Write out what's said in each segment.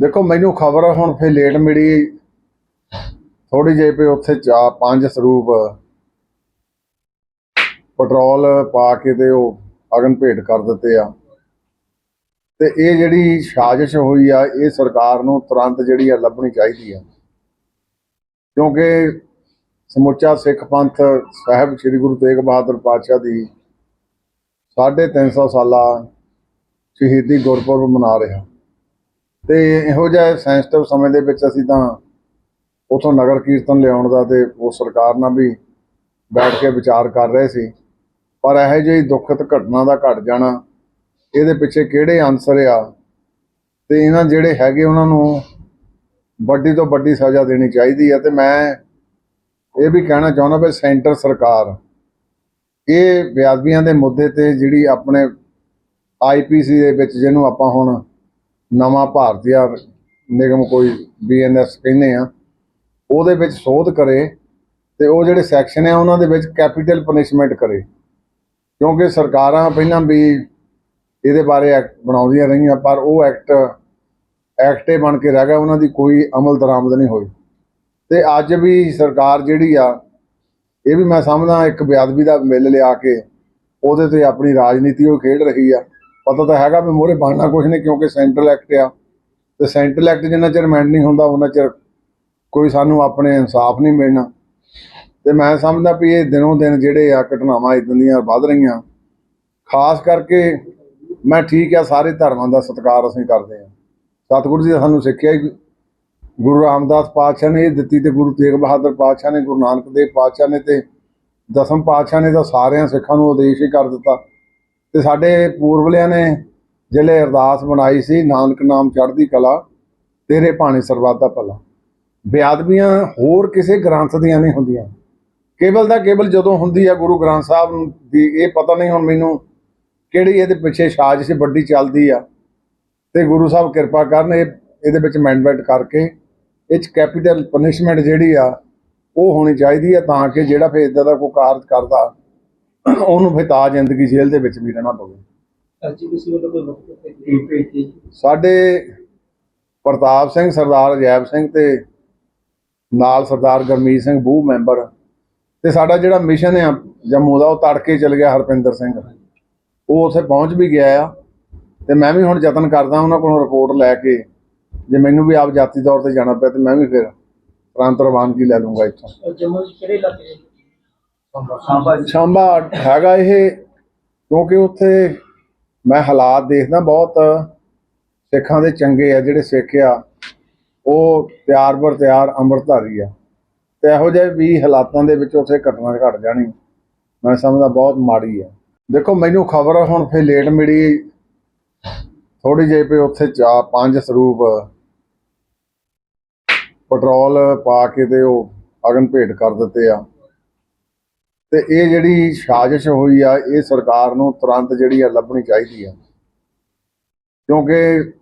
ਦੇਖੋ, ਮੈਨੂੰ ਖਬਰ ਹੁਣ ਫੇ ਲੇਟ ਮਿਲੀ। ਥੋੜੀ ਜਿਹੀ ਪਈ ਉੱਥੇ ਚਾ, ਪੰਜ ਸਰੂਪ। ਪੈਟਰੋਲ ਪਾ ਕੇ ਤੇ ਉਹ ਅਗਨ ਭੇਟ ਕਰ ਦਿੱਤੇ ਆ। ਤੇ ਇਹ ਜਿਹੜੀ ਸਾਜ਼ਿਸ਼ ਹੋਈ ਆ, ਇਹ ਸਰਕਾਰ ਨੂੰ ਤੁਰੰਤ ਜਿਹੜੀ ਆ ਲੱਭਣੀ ਚਾਹੀਦੀ ਆ। ਕਿਉਂਕਿ ਸਮੁੱਚਾ ਸਿੱਖ ਪੰਥ ਸਾਹਿਬ ਸ੍ਰੀ ਗੁਰੂ ਤੇਗ ਬਹਾਦਰ ਪਾਤਸ਼ਾਹ ਦੀ 350 ਸਾਲਾ ਸ਼ਹੀਦੀ ਗੁਰਪੁਰਬ ਮਨਾ ਰਿਹਾ। ਤੇ ਇਹੋ ਜਿਹਾ ਸੈਂਸਿਟਿਵ ਸਮੇਂ ਦੇ ਵਿੱਚ ਅਸੀਂ ਤਾਂ ਉਥੋਂ ਨਗਰ ਕੀਰਤਨ ਲਿਆਉਣ ਦਾ ਤੇ ਉਹ ਸਰਕਾਰ ਨਾਲ ਵੀ ਬੈਠ ਕੇ ਵਿਚਾਰ ਕਰ ਰਹੇ ਸੀ। ਪਰ ਇਹੋ ਜਿਹੀ ਦੁਖਤ ਘਟਨਾ ਦਾ ਘਟ ਜਾਣਾ, ਇਹਦੇ ਪਿੱਛੇ ਕਿਹੜੇ ਅਨਸਰ ਆ? ਤੇ ਇਹਨਾਂ ਜਿਹੜੇ ਹੈਗੇ ਉਹਨਾਂ ਨੂੰ ਵੱਡੀ ਤੋਂ ਵੱਡੀ ਸਜ਼ਾ ਦੇਣੀ ਚਾਹੀਦੀ ਹੈ ਤੇ ਮੈਂ ਇਹ ਵੀ ਕਹਿਣਾ ਚਾਹੁੰਦਾ ਵੀ ਸੈਂਟਰ ਸਰਕਾਰ, ਇਹ ਵਿਆਦਬੀਆਂ ਦੇ ਮੁੱਦੇ ਤੇ ਜਿਹੜੀ ਆਪਣੇ ਆਈਪੀਸੀ ਦੇ ਵਿੱਚ ਜਿਹਨੂੰ ਆਪਾਂ ਹੁਣ ਨਵਾਂ ਭਾਰਤੀ ਨਿਗਮ ਕੋਈ ਬੀਐਨਐਸ ਕਹਿੰਦੇ ਆ, ਉਹਦੇ ਵਿੱਚ ਸੋਧ ਕਰੇ ਤੇ ਉਹ ਜਿਹੜੇ ਸੈਕਸ਼ਨ ਆ, ਉਹਨਾਂ ਦੇ ਵਿੱਚ ਕੈਪੀਟਲ ਪਨਿਸ਼ਮੈਂਟ ਕਰੇ। ਕਿਉਂਕਿ ਸਰਕਾਰਾਂ ਪਹਿਲਾਂ ਵੀ ਇਹਦੇ ਬਾਰੇ ਐਕਟ ਬਣਾਉਂਦੀਆਂ ਰਹੀਆਂ, ਪਰ ਉਹ ਐਕਟ ਐਕਟੇ ਬਣ ਕੇ ਰਹਿ ਗਿਆ, ਉਹਨਾਂ ਦੀ ਕੋਈ ਅਮਲ ਦਰਾਮਦ ਨਹੀਂ ਹੋਈ। ਤੇ ਅੱਜ ਵੀ ਸਰਕਾਰ ਜਿਹੜੀ ਆ, ਇਹ ਵੀ ਮੈਂ ਸਮਝਦਾ ਇੱਕ ਬਿਆਦਬੀ ਦਾ ਮਿਲ ਲਿਆ ਕੇ ਉਹਦੇ ਤੇ ਆਪਣੀ ਰਾਜਨੀਤੀ ਉਹ ਖੇਡ ਰਹੀ ਆ। ਪਤਾ ਤਾਂ ਹੈਗਾ ਵੀ ਮੋਰੇ ਬਣਨਾ ਕੁਝ ਨਹੀਂ ਕਿਉਂਕਿ ਸੈਂਟਰਲ ਐਕਟ ਆ। ਤੇ ਸੈਂਟਰਲ ਐਕਟ ਜਿੰਨਾ ਚਿਰ ਮੈਂਡ ਨਹੀਂ ਹੁੰਦਾ, ਉਹਨਾਂ ਚਿਰ ਕੋਈ ਸਾਨੂੰ ਆਪਣੇ ਇਨਸਾਫ ਨਹੀਂ ਮਿਲਣਾ। ਤੇ ਮੈਂ ਸਮਝਦਾ ਵੀ ਇਹ ਦਿਨੋਂ ਦਿਨ ਜਿਹੜੇ ਆ ਘਟਨਾਵਾਂ ਇਦਾਂ ਦੀਆਂ ਵੱਧ ਰਹੀਆਂ। ਖਾਸ ਕਰਕੇ ਮੈਂ ਠੀਕ ਆ, ਸਾਰੇ ਧਰਮਾਂ ਦਾ ਸਤਿਕਾਰ ਅਸੀਂ ਕਰਦੇ ਆ ਸਤਿਗੁਰੂ ਜੀ ਨੇ ਸਾਨੂੰ ਸਿੱਖਿਆ ਹੀ ਗੁਰੂ ਰਾਮਦਾਸ ਪਾਤਸ਼ਾਹ ਨੇ ਇਹ ਦਿੱਤੀ ਤੇ ਗੁਰੂ ਤੇਗ ਬਹਾਦਰ ਪਾਤਸ਼ਾਹ ਨੇ, ਗੁਰੂ ਨਾਨਕ ਦੇਵ ਪਾਤਸ਼ਾਹ ਨੇ ਤੇ ਦਸਮ ਪਾਤਸ਼ਾਹ ਨੇ ਤਾਂ ਸਾਰਿਆਂ ਸਿੱਖਾਂ ਨੂੰ ਉਦੇਸ਼ ਹੀ ਕਰ ਦਿੱਤਾ। ਤੇ ਸਾਡੇ ਪੂਰਵਲਿਆਂ ਨੇ ਜਿਹੜੇ ਅਰਦਾਸ ਬਣਾਈ ਸੀ, ਨਾਨਕ ਨਾਮ ਚੜ੍ਹਦੀ ਕਲਾ, ਤੇਰੇ ਭਾਣੇ ਸਰਬੱਤ ਦਾ ਭਲਾ। ਬੇਅਦਬੀਆਂ ਹੋਰ ਕਿਸੇ ਗ੍ਰੰਥ ਦੀਆਂ ਨਹੀਂ ਹੁੰਦੀਆਂ। ਕੇਵਲ ਦਾ ਕੇਵਲ ਜਦੋਂ ਹੁੰਦੀ ਆ ਗੁਰੂ ਗ੍ਰੰਥ ਸਾਹਿਬ ਦੀ ਇਹ ਪਤਾ ਨਹੀਂ ਹੁਣ ਮੈਨੂੰ ਕਿਹੜੀ ਇਹਦੇ ਪਿੱਛੇ ਸਾਜ਼ਿਸ਼ ਵੱਡੀ ਚੱਲਦੀ ਆ। ਤੇ ਗੁਰੂ ਸਾਹਿਬ ਕਿਰਪਾ ਕਰਨ ਇਹ ਇਹਦੇ ਵਿੱਚ ਅਮੈਂਡਮੈਂਟ ਕਰਕੇ ਇਹ ਚ ਕੈਪੀਟਲ ਪਨਿਸ਼ਮੈਂਟ ਜਿਹੜੀ ਆ, ਉਹ ਹੋਣੀ ਚਾਹੀਦੀ ਆ ਤਾਂ ਕਿ ਜਿਹੜਾ ਫੇਰ ਇਦਾਂ ਦਾ ਕੋਈ ਕਾਰਜ ਕਰਦਾ ਉਹਨੂੰ ਫਿਰ ਤਾਂ ਜ਼ਿੰਦਗੀ ਜੇਲ੍ਹ ਦੇ ਵਿੱਚ ਵੀ ਰਹਿਣਾ ਪਵੇ ਐਸਜੀਪੀਸੀ ਵੱਲੋਂ ਕੋਈ ਵਕਤ ਤੇ ਕੀ ਭੇਜੀ ਸਾਡੇ ਪ੍ਰਤਾਪ ਸਿੰਘ ਸਰਦਾਰ ਅਜੈਬ ਸਿੰਘ ਤੇ ਨਾਲ ਸਰਦਾਰ ਗਰਮੀਤ ਸਿੰਘ ਬੂਹ ਮੈਂਬਰ ਤੇ ਸਾਡਾ ਜਿਹੜਾ ਮਿਸ਼ਨ ਆ ਜੰਮੂ ਦਾ ਉਹ ਤੜਕੇ ਚਲ ਗਿਆ ਹਰਪਿੰਦਰ ਸਿੰਘ। ਉਹ ਉੱਥੇ ਪਹੁੰਚ ਵੀ ਗਿਆ ਆ ਤੇ ਮੈਂ ਵੀ ਹੁਣ ਯਤਨ ਕਰਦਾ ਉਹਨਾਂ ਕੋਲੋਂ ਰਿਪੋਰਟ ਲੈ ਕੇ ਜੇ ਮੈਨੂੰ ਵੀ ਆਪ ਜਾਤੀ ਤੌਰ ਤੇ ਜਾਣਾ ਪਿਆ ਤੇ ਮੈਂ ਵੀ ਫਿਰ ਪ੍ਰਾਂਤ ਰਵਾਨਗੀ ਲੈ ਲੂੰਗਾ ਇੱਥੋਂ। ਉਹ ਜੰਮੂ ਚ ਕਿਹੜੇ ਇਲਾਕੇ ਸਾਂਬਾ ਸ਼ਾਂਬਾ ਹੈਗਾ ਇਹ, ਕਿਉਂਕਿ ਉੱਥੇ ਮੈਂ ਹਾਲਾਤ ਦੇਖਦਾ ਬਹੁਤ। ਸਿੱਖਾਂ ਦੇ ਚੰਗੇ ਆ, ਜਿਹੜੇ ਸਿੱਖ ਆ, ਉਹ ਪਿਆਰ ਬਰ ਤਿਆਰ ਅੰਮ੍ਰਿਤਧਾਰੀ ਆ। ਤੇ ਇਹੋ ਜਿਹੇ ਵੀ ਹਾਲਾਤਾਂ ਦੇ ਵਿੱਚ ਉੱਥੇ ਘਟਨਾ ਘਟ ਜਾਣੀ, ਮੈਂ ਸਮਝਦਾ ਬਹੁਤ ਮਾੜੀ ਆ। ਦੇਖੋ, ਮੈਨੂੰ ਖਬਰ ਹੁਣ ਫੇ ਲੇਟ ਮਿਲੀ। ਥੋੜੀ ਜਿਹੀ ਪਈ ਉੱਥੇ ਚਾ, ਪੰਜ ਸਰੂਪ। ਪੈਟਰੋਲ ਪਾ ਕੇ ਤੇ ਉਹ ਅਗਨ ਭੇਟ ਕਰ ਦਿੱਤੇ ਆ। ਤੇ ਇਹ ਜਿਹੜੀ ਸਾਜ਼ਿਸ਼ ਹੋਈ ਆ, ਇਹ ਸਰਕਾਰ ਨੂੰ ਤੁਰੰਤ ਜਿਹੜੀ ਆ ਲੱਭਣੀ ਚਾਹੀਦੀ ਆ। ਕਿਉਂਕਿ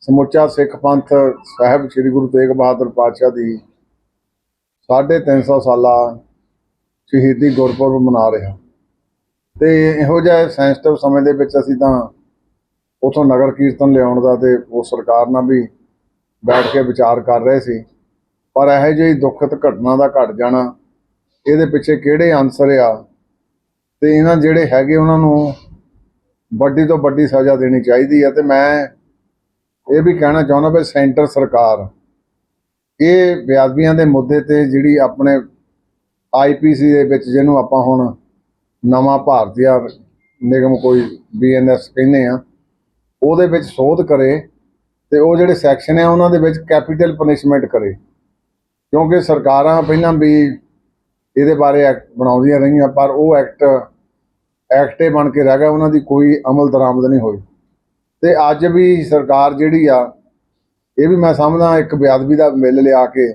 ਸਮੁੱਚਾ ਸਿੱਖ ਪੰਥ ਸਾਹਿਬ ਸ੍ਰੀ ਗੁਰੂ ਤੇਗ ਬਹਾਦਰ ਪਾਤਸ਼ਾਹ ਦੀ 350 ਸਾਲਾ ਸ਼ਹੀਦੀ ਗੁਰਪੁਰਬ ਮਨਾ ਰਿਹਾ। ਤੇ ਇਹੋ ਜਿਹਾ ਸੈਂਸਿਟਿਵ ਸਮੇਂ ਦੇ ਵਿੱਚ ਅਸੀਂ ਤਾਂ ਉਥੋਂ ਨਗਰ ਕੀਰਤਨ ਲਿਆਉਣ ਦਾ ਤੇ ਉਹ ਸਰਕਾਰ ਨਾਲ ਵੀ ਬੈਠ ਕੇ ਵਿਚਾਰ ਕਰ ਰਹੇ ਸੀ। ਪਰ ਇਹੋ ਜਿਹੀ ਦੁਖਤ ਘਟਨਾ ਦਾ ਘਟ ਜਾਣਾ ਇਹਦੇ ਪਿੱਛੇ ਕਿਹੜੇ ਅਨਸਰ ਆ? ਤੇ ਇਹਨਾਂ ਜਿਹੜੇ ਹੈਗੇ ਉਹਨਾਂ ਨੂੰ ਵੱਡੀ ਤੋਂ ਵੱਡੀ ਸਜ਼ਾ ਦੇਣੀ ਚਾਹੀਦੀ ਹੈ ਤੇ ਮੈਂ ਇਹ ਵੀ ਕਹਿਣਾ ਚਾਹੁੰਦਾ ਵੀ ਸੈਂਟਰ ਸਰਕਾਰ, ਇਹ ਵਿਆਦਬੀਆਂ ਦੇ ਮੁੱਦੇ ਤੇ ਜਿਹੜੀ ਆਪਣੇ ਆਈਪੀਸੀ ਦੇ ਵਿੱਚ ਜਿਹਨੂੰ ਆਪਾਂ ਹੁਣ ਨਵਾਂ ਭਾਰਤੀ ਨਿਗਮ ਕੋਈ ਬੀਐਨਐਸ ਕਹਿੰਦੇ ਆ, ਉਹਦੇ ਵਿੱਚ ਸੋਧ ਕਰੇ ਤੇ ਉਹ ਜਿਹੜੇ ਸੈਕਸ਼ਨ ਆ ਉਹਨਾਂ ਦੇ ਵਿੱਚ ਕੈਪੀਟਲ ਪਨਿਸ਼ਮੈਂਟ ਕਰੇ। ਕਿਉਂਕਿ ਸਰਕਾਰਾਂ ਪਹਿਲਾਂ ਵੀ ਇਹਦੇ ਬਾਰੇ ਐਕਟ ਬਣਾਉਂਦੀਆਂ ਰਹੀਆਂ, ਪਰ ਉਹ ਐਕਟ ਐਕਟੇ ਬਣ ਕੇ ਰਹਿ ਗਿਆ ਉਹਨਾਂ ਦੀ ਕੋਈ ਅਮਲ ਦਰਾਮਦ ਨਹੀਂ ਹੋਈ। ਤੇ ਅੱਜ ਵੀ ਸਰਕਾਰ ਜਿਹੜੀ ਆ, ਇਹ ਵੀ ਮੈਂ ਸਮਝਦਾ ਇੱਕ ਬਿਆਦਬੀ ਦਾ ਮਿਲ ਲਿਆ ਕੇ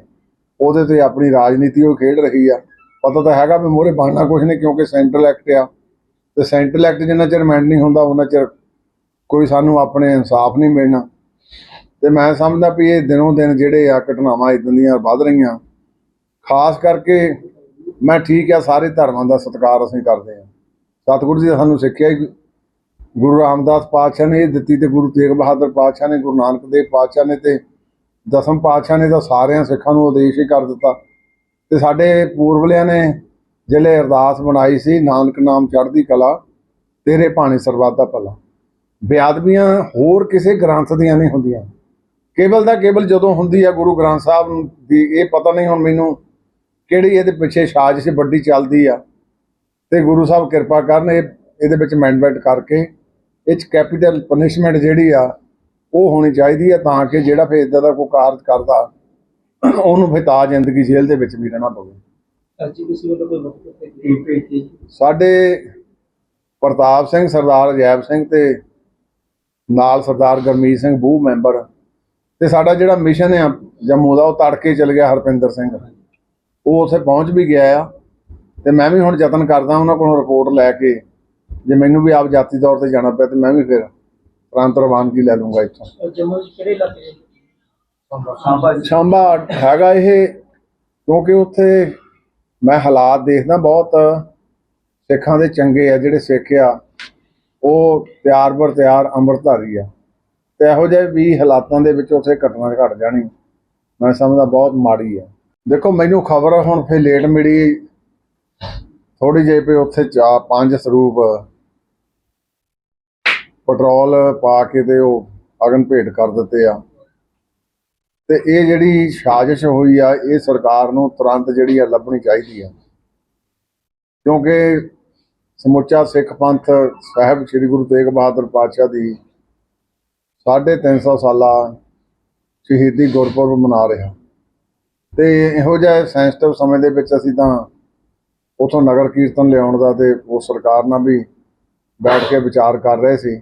ਉਹਦੇ ਤੇ ਆਪਣੀ ਰਾਜਨੀਤੀ ਉਹ ਖੇਡ ਰਹੀ ਆ। ਪਤਾ ਤਾਂ ਹੈਗਾ ਵੀ ਮੋਰੇ ਬਣਨਾ ਕੁਝ ਨਹੀਂ, ਕਿਉਂਕਿ ਸੈਂਟਰਲ ਐਕਟ ਆ। ਤੇ ਸੈਂਟਰਲ ਐਕਟ ਜਿੰਨਾ ਚਿਰ ਮੈਂਡ ਨਹੀਂ ਹੁੰਦਾ ਉਹਨਾਂ ਚਿਰ ਕੋਈ ਸਾਨੂੰ ਆਪਣੇ ਇਨਸਾਫ ਨਹੀਂ ਮਿਲਣਾ। ਤੇ ਮੈਂ ਸਮਝਦਾ ਵੀ ਇਹ ਦਿਨੋਂ ਦਿਨ ਜਿਹੜੇ ਆ ਘਟਨਾਵਾਂ ਇਦਾਂ ਦੀਆਂ ਵੱਧ ਰਹੀਆਂ। ਖਾਸ ਕਰਕੇ ਮੈਂ ਠੀਕ ਆ, ਸਾਰੇ ਧਰਮਾਂ ਦਾ ਸਤਿਕਾਰ ਅਸੀਂ ਕਰਦੇ ਆ ਸਤਿਗੁਰੂ ਜੀ ਨੇ ਸਾਨੂੰ ਸਿੱਖਿਆ ਹੀ। ਗੁਰੂ ਰਾਮਦਾਸ ਪਾਤਸ਼ਾਹ ਨੇ ਇਹ ਦਿੱਤੀ ਤੇ ਗੁਰੂ ਤੇਗ ਬਹਾਦਰ ਪਾਤਸ਼ਾਹ ਨੇ, ਗੁਰੂ ਨਾਨਕ ਦੇਵ ਪਾਤਸ਼ਾਹ ਨੇ ਤੇ ਦਸਮ ਪਾਤਸ਼ਾਹ ਨੇ ਤਾਂ ਸਾਰਿਆਂ ਸਿੱਖਾਂ ਨੂੰ ਉਦੇਸ਼ ਹੀ ਕਰ ਦਿੱਤਾ। ਤੇ ਸਾਡੇ ਪੂਰਵਲਿਆਂ ਨੇ ਜਿਹੜੇ ਅਰਦਾਸ ਬਣਾਈ ਸੀ, ਨਾਨਕ ਨਾਮ ਚੜ੍ਹਦੀ ਕਲਾ, ਤੇਰੇ ਭਾਣੇ ਸਰਬੱਤ ਦਾ ਭਲਾ। ਬੇਅਦਬੀਆਂ ਹੋਰ ਕਿਸੇ ਗ੍ਰੰਥ ਦੀਆਂ ਨਹੀਂ ਹੁੰਦੀਆਂ। ਕੇਵਲ ਦਾ ਕੇਵਲ ਜਦੋਂ ਹੁੰਦੀ ਆ ਗੁਰੂ ਗ੍ਰੰਥ ਸਾਹਿਬ ਦੀ ਇਹ ਪਤਾ ਨਹੀਂ ਹੁਣ ਮੈਨੂੰ ਕਿਹੜੀ ਇਹਦੇ ਪਿੱਛੇ ਸਾਜ਼ਿਸ਼ ਵੱਡੀ ਚੱਲਦੀ ਆ। ਤੇ ਗੁਰੂ ਸਾਹਿਬ ਕਿਰਪਾ ਕਰਨ ਇਹ ਇਹਦੇ ਵਿੱਚ ਅਮੈਂਡਮੈਂਟ ਕਰਕੇ ਇਹ ਚ ਕੈਪੀਟਲ ਪਨਿਸ਼ਮੈਂਟ ਜਿਹੜੀ ਆ ਉਹ ਹੋਣੀ ਚਾਹੀਦੀ ਆ ਤਾਂ ਕਿ ਜਿਹੜਾ ਫਿਰ ਇਦਾਂ ਦਾ ਕੋਈ ਕਾਰਜ ਕਰਦਾ ਉਹਨੂੰ ਫਿਰ ਤਾਂ ਜ਼ਿੰਦਗੀ ਜੇਲ੍ਹ ਦੇ ਵਿੱਚ ਵੀ ਰਹਿਣਾ ਪਵੇ। ਸਾਡੇ ਪ੍ਰਤਾਪ ਸਿੰਘ ਸਰਦਾਰ ਅਜੈਬ ਸਿੰਘ ਤੇ ਨਾਲ ਸਰਦਾਰ ਗਰਮੀਤ ਸਿੰਘ ਬੂਹ ਮੈਂਬਰ। ਤੇ ਸਾਡਾ ਜਿਹੜਾ ਮਿਸ਼ਨ ਆ ਜੰਮੂ ਦਾ ਉਹ ਤੜਕੇ ਚਲ ਗਿਆ ਹਰਪਿੰਦਰ ਸਿੰਘ। ਉਹ ਉੱਥੇ ਪਹੁੰਚ ਵੀ ਗਿਆ ਆ ਤੇ ਮੈਂ ਵੀ ਹੁਣ ਯਤਨ ਕਰਦਾ ਉਹਨਾਂ ਕੋਲੋਂ ਰਿਪੋਰਟ ਲੈ ਕੇ ਜੇ ਮੈਨੂੰ ਵੀ ਆਪ ਜਾਤੀ ਤੌਰ ਤੇ ਜਾਣਾ ਪਿਆ ਤੇ ਮੈਂ ਵੀ ਫਿਰ ਪ੍ਰਾਂਤ ਰਵਾਨਗੀ ਲੈ ਲੂੰਗਾ ਇੱਥੋਂ। ਜੰਮੂ ਚ ਕਿਹੜੇ ਇਲਾਕੇ ਚ ਸਾਂਬਾ ਹੈਗਾ ਇਹ ਕਿਉਂਕਿ ਉੱਥੇ ਮੈਂ ਹਾਲਾਤ ਦੇਖਦਾ ਬਹੁਤ ਸਿੱਖਾਂ ਦੇ ਚੰਗੇ ਆ ਜਿਹੜੇ ਸਿੱਖ ਆ ਉਹ ਤਿਆਰ ਬਰ ਤਿਆਰ ਅੰਮ੍ਰਿਤਧਾਰੀ ਆ। ਤੇ ਇਹੋ ਜਿਹੇ ਵੀ ਹਾਲਾਤਾਂ ਦੇ ਵਿੱਚ ਉੱਥੇ ਘਟਨਾ ਘਟ ਜਾਣੀ ਮੈਂ ਸਮਝਦਾ ਬਹੁਤ ਮਾੜੀ ਆ। ਦੇਖੋ, ਮੈਨੂੰ ਖਬਰ ਹੁਣ ਫੇ ਲੇਟ ਮਿਲੀ। ਥੋੜੀ ਜਿਹੀ ਪੇ ਉੱਥੇ ਚਾ, ਪੰਜ ਸਰੂਪ ਪੈਟਰੋਲ ਪਾ ਕੇ ਤੇ ਉਹ ਅਗਨ ਭੇਟ ਕਰ ਦਿੱਤੇ ਆ। ਤੇ ਇਹ ਜਿਹੜੀ ਸਾਜ਼ਿਸ਼ ਹੋਈ ਆ, ਇਹ ਸਰਕਾਰ ਨੂੰ ਤੁਰੰਤ ਜਿਹੜੀ ਆ ਲੱਭਣੀ ਚਾਹੀਦੀ ਆ। ਕਿਉਂਕਿ ਸਮੁੱਚਾ ਸਿੱਖ ਪੰਥ ਸਾਹਿਬ ਸ੍ਰੀ ਗੁਰੂ ਤੇਗ ਬਹਾਦਰ ਪਾਤਸ਼ਾਹ ਦੀ 350 ਸਾਲਾ ਸ਼ਹੀਦੀ ਗੁਰਪੁਰਬ ਮਨਾ ਰਿਹਾ। ਤੇ ਇਹੋ ਜਿਹਾ ਸੈਂਸਿਟਿਵ ਸਮੇਂ ਦੇ ਵਿੱਚ ਅਸੀਂ ਤਾਂ ਉਥੋਂ ਨਗਰ ਕੀਰਤਨ ਲਿਆਉਣ ਦਾ ਤੇ ਉਹ ਸਰਕਾਰ ਨਾਲ ਵੀ ਬੈਠ ਕੇ ਵਿਚਾਰ ਕਰ ਰਹੇ ਸੀ।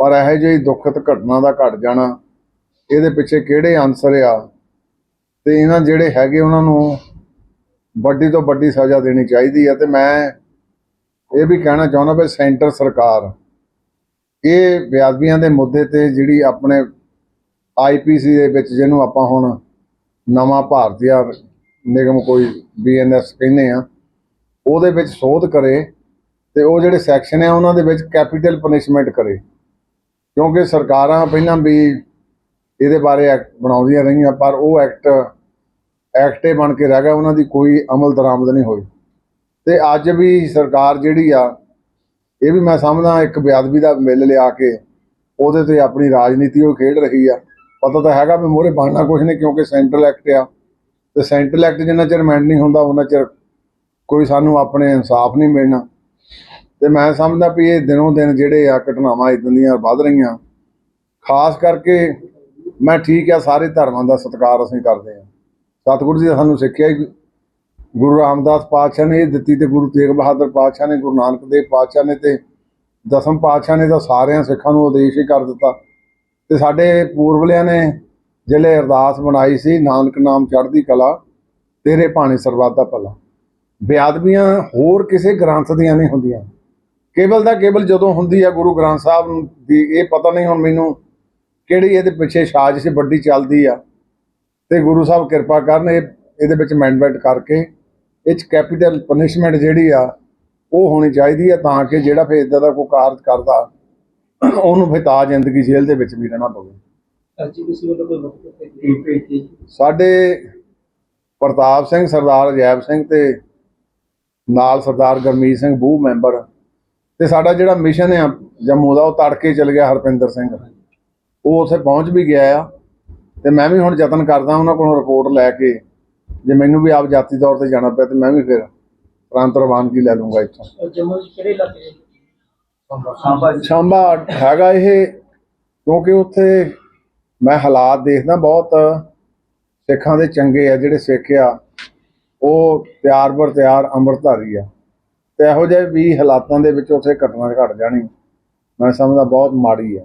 ਪਰ ਇਹੋ ਜਿਹੀ ਦੁਖਤ ਘਟਨਾ ਦਾ ਘਟ ਜਾਣਾ, ਇਹਦੇ ਪਿੱਛੇ ਕਿਹੜੇ ਅਨਸਰ ਆ? ਤੇ ਇਹਨਾਂ ਜਿਹੜੇ ਹੈਗੇ ਉਹਨਾਂ ਨੂੰ ਵੱਡੀ ਤੋਂ ਵੱਡੀ ਸਜ਼ਾ ਦੇਣੀ ਚਾਹੀਦੀ ਹੈ ਤੇ ਮੈਂ ਇਹ ਵੀ ਕਹਿਣਾ ਚਾਹੁੰਦਾ ਵੀ ਸੈਂਟਰ ਸਰਕਾਰ, ਇਹ ਬੇਅਦਬੀਆਂ ਦੇ ਮੁੱਦੇ ਤੇ ਜਿਹੜੀ ਆਪਣੇ ਆਈਪੀਸੀ ਦੇ ਵਿੱਚ ਜਿਹਨੂੰ ਆਪਾਂ ਹੁਣ ਨਵਾਂ ਭਾਰਤੀਆ ਨਿਗਮ ਕੋਈ ਬੀਐਨਐਸ ਕਹਿੰਦੇ ਆ, ਉਹਦੇ ਵਿੱਚ ਸੋਧ ਕਰੇ ਤੇ ਉਹ ਜਿਹੜੇ ਸੈਕਸ਼ਨ ਆ, ਉਹਨਾਂ ਦੇ ਵਿੱਚ ਕੈਪੀਟਲ ਪਨਿਸ਼ਮੈਂਟ ਕਰੇ। ਕਿਉਂਕਿ ਸਰਕਾਰਾਂ ਪਹਿਲਾਂ ਵੀ ਇਹਦੇ ਬਾਰੇ ਐਕਟ ਬਣਾਉਂਦੀਆਂ ਰਹੀਆਂ, ਪਰ ਉਹ ਐਕਟ ਐਕਟੇ ਬਣ ਕੇ ਰਹਿ ਗਿਆ, ਉਹਨਾਂ ਦੀ ਕੋਈ ਅਮਲ ਦਰਾਮਦ ਨਹੀਂ ਹੋਈ। ਤੇ ਅੱਜ ਵੀ ਸਰਕਾਰ ਜਿਹੜੀ ਆ, ਇਹ ਵੀ ਮੈਂ ਸਮਝਦਾ ਇੱਕ ਬੇਅਦਬੀ ਦਾ ਮਿਲ ਲਿਆ ਕੇ ਉਹਦੇ ਤੇ ਆਪਣੀ ਰਾਜਨੀਤੀ ਉਹ ਖੇਡ ਰਹੀ ਆ। ਪਤਾ ਤਾਂ ਹੈਗਾ ਵੀ ਮੋਰੇ ਬਣਨਾ ਕੁਝ ਨਹੀਂ ਕਿਉਂਕਿ ਸੈਂਟਰਲ ਐਕਟ ਆ। ਤੇ ਸੈਂਟਰਲ ਐਕਟ ਜਿੰਨਾ ਚਿਰ ਅਮੈਂਡ ਨਹੀਂ ਹੁੰਦਾ ਉਹਨਾਂ ਚਿਰ ਕੋਈ ਸਾਨੂੰ ਆਪਣੇ ਇਨਸਾਫ ਨਹੀਂ ਮਿਲਣਾ। ਤੇ ਮੈਂ ਸਮਝਦਾ ਵੀ ਇਹ ਦਿਨੋਂ ਦਿਨ ਜਿਹੜੇ ਆ ਘਟਨਾਵਾਂ ਇਦਾਂ ਦੀਆਂ ਵੱਧ ਰਹੀਆਂ। ਖਾਸ ਕਰਕੇ ਮੈਂ ਠੀਕ ਆ, ਸਾਰੇ ਧਰਮਾਂ ਦਾ ਸਤਿਕਾਰ ਅਸੀਂ ਕਰਦੇ ਹਾਂ। ਸਤਿਗੁਰੂ ਜੀ ਨੇ ਸਾਨੂੰ ਸਿੱਖਿਆ ਹੀ ਗੁਰੂ ਰਾਮਦਾਸ ਪਾਤਸ਼ਾਹ ਨੇ ਇਹ ਦਿੱਤੀ ਤੇ ਗੁਰੂ ਤੇਗ ਬਹਾਦਰ ਪਾਤਸ਼ਾਹ ਨੇ, ਗੁਰੂ ਨਾਨਕ ਦੇਵ ਪਾਤਸ਼ਾਹ ਨੇ ਤੇ ਦਸਮ ਪਾਤਸ਼ਾਹ ਨੇ ਤਾਂ ਸਾਰਿਆਂ ਸਿੱਖਾਂ ਨੂੰ ਉਦੇਸ਼ ਹੀ ਕਰ ਦਿੱਤਾ। ਤੇ ਸਾਡੇ ਪੂਰਵਲਿਆਂ ਨੇ ਜਿਹੜੇ ਅਰਦਾਸ ਬਣਾਈ ਸੀ, ਨਾਨਕ ਨਾਮ ਚੜ੍ਹਦੀ ਕਲਾ, ਤੇਰੇ ਭਾਣੇ ਸਰਬੱਤ ਦਾ ਭਲਾ। ਬੇਅਦਬੀਆਂ ਹੋਰ ਕਿਸੇ ਗ੍ਰੰਥ ਦੀਆਂ ਨਹੀਂ ਹੁੰਦੀਆਂ। ਕੇਵਲ ਦਾ ਕੇਵਲ ਜਦੋਂ ਹੁੰਦੀ ਆ ਗੁਰੂ ਗ੍ਰੰਥ ਸਾਹਿਬ ਦੀ ਇਹ ਪਤਾ ਨਹੀਂ ਹੁਣ ਮੈਨੂੰ ਕਿਹੜੀ ਇਹਦੇ ਪਿੱਛੇ ਸਾਜ਼ਿਸ਼ ਵੱਡੀ ਚੱਲਦੀ ਆ। ਤੇ ਗੁਰੂ ਸਾਹਿਬ ਕਿਰਪਾ ਕਰਨ ਇਹ, ਇਹਦੇ ਵਿੱਚ ਅਮੈਂਡਮੈਂਟ ਕਰਕੇ, ਇਹ ਚ ਕੈਪੀਟਲ ਪਨਿਸ਼ਮੈਂਟ ਜਿਹੜੀ ਆ, ਉਹ ਹੋਣੀ ਚਾਹੀਦੀ ਆ ਤਾਂ ਕਿ ਜਿਹੜਾ ਫਿਰ ਇਦਾਂ ਦਾ ਕੋਈ ਕਾਰਜ ਕਰਦਾ ਉਹਨੂੰ ਫਿਰ ਤਾਂ ਜ਼ਿੰਦਗੀ ਜੇਲ੍ਹ ਦੇ ਵਿੱਚ ਵੀ ਰਹਿਣਾ ਪਵੇ ਐਸਜੀਪੀਸੀ ਵੱਲੋਂ ਕੋਈ ਭੇਜੀ ਸਾਡੇ ਪ੍ਰਤਾਪ ਸਿੰਘ ਸਰਦਾਰ ਅਜੈਬ ਸਿੰਘ ਤੇ ਨਾਲ ਸਰਦਾਰ ਗਰਮੀਤ ਸਿੰਘ ਬੂਹ ਮੈਂਬਰ ਤੇ ਸਾਡਾ ਜਿਹੜਾ ਮਿਸ਼ਨ ਆ ਜੰਮੂ ਦਾ ਉਹ ਤੜਕੇ ਚਲ ਗਿਆ ਹਰਪਿੰਦਰ ਸਿੰਘ। ਉਹ ਉੱਥੇ ਪਹੁੰਚ ਵੀ ਗਿਆ ਆ ਤੇ ਮੈਂ ਵੀ ਹੁਣ ਯਤਨ ਕਰਦਾ ਉਹਨਾਂ ਕੋਲੋਂ ਰਿਪੋਰਟ ਲੈ ਕੇ ਜੇ ਮੈਨੂੰ ਵੀ ਆਪ ਜਾਤੀ ਤੌਰ ਤੇ ਜਾਣਾ ਪਿਆ ਤੇ ਮੈਂ ਵੀ ਫਿਰ ਪ੍ਰਾਂਤ ਰਵਾਨਗੀ ਲੈ ਲੂੰਗਾ ਇੱਥੋਂ। ਜੰਮੂ ਚ ਕਿਹੜੇ ਇਲਾਕੇ ਚ ਹੈਗਾ ਇਹ, ਕਿਉਂਕਿ ਉੱਥੇ ਮੈਂ ਹਾਲਾਤ ਦੇਖਦਾ ਬਹੁਤ। ਸਿੱਖਾਂ ਦੇ ਚੰਗੇ ਆ, ਜਿਹੜੇ ਸਿੱਖ ਆ, ਉਹ ਪਿਆਰ ਬਰ ਤਿਆਰ ਅੰਮ੍ਰਿਤਧਾਰੀ ਆ। ਤੇ ਇਹੋ ਜਿਹੇ ਵੀ ਹਾਲਾਤਾਂ ਦੇ ਵਿੱਚ ਉੱਥੇ ਘਟਨਾ ਘਟ ਜਾਣੀ, ਮੈਂ ਸਮਝਦਾ ਬਹੁਤ ਮਾੜੀ ਆ।